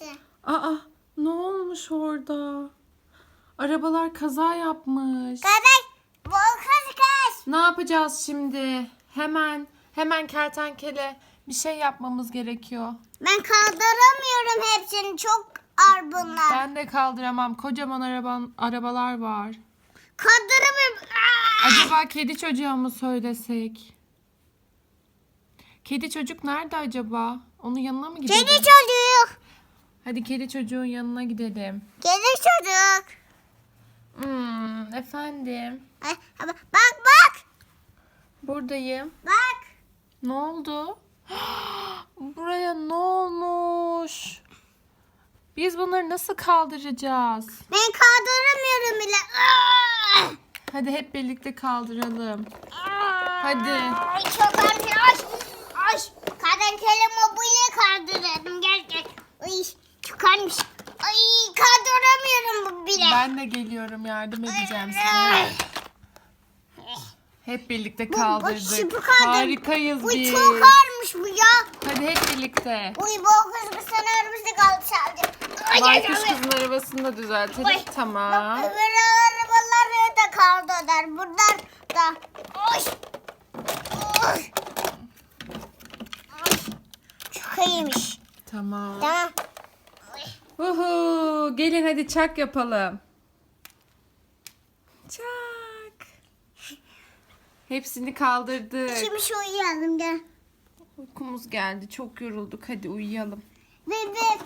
hepsi. Aa ne olmuş orada? Arabalar kaza yapmış. Kardeş bu kız. Ne yapacağız şimdi? Hemen hemen kertenkele bir şey yapmamız gerekiyor. Ben kaldıramıyorum hepsini. Çok ağır bunlar. Ben de kaldıramam. Kocaman araban, arabalar var. Kaldıramıyorum. Aa! Acaba kedi çocuğa mı söylesek? Kedi çocuk nerede acaba? Onun yanına mı gidelim? Kedi çocuk. Hadi kedi çocuğun yanına gidelim. Kedi çocuk. Hmm, efendim. Ay, Bak bak. Buradayım. Bak. Ne oldu? Buraya ne olmuş? Biz bunları nasıl kaldıracağız? Ben kaldıramıyorum bile. Hadi hep birlikte kaldıralım. Hadi. Ay çok ağır. Ay. Ay. Kadın kelime böyle kaldırdım. Gel gel. Ay çok ağırmış. Ay kaldıramıyorum bu bile. Ben de geliyorum yardım edeceğim size. Hep birlikte Bu- bu kaldırdık. süper kaldır- Harikayız Bu biz. çok ağırmış bu ya. Hadi hep birlikte. Uy bu kız kız sana arabası kaldı sadece. Ay, ay, Baykuş ay. kızın arabasını da düzeltelim. Ay, Tamam. Bak öbür arabalar da kaldılar. Buradan da. Oy. Oy. Oy. Çok iyiymiş. Tamam. Tamam. Uhu, gelin hadi çak yapalım. Çak. Hepsini kaldırdık. Şimdi şu uyuyalım gel. Uykumuz geldi. Çok yorulduk. Hadi uyuyalım. Bebek.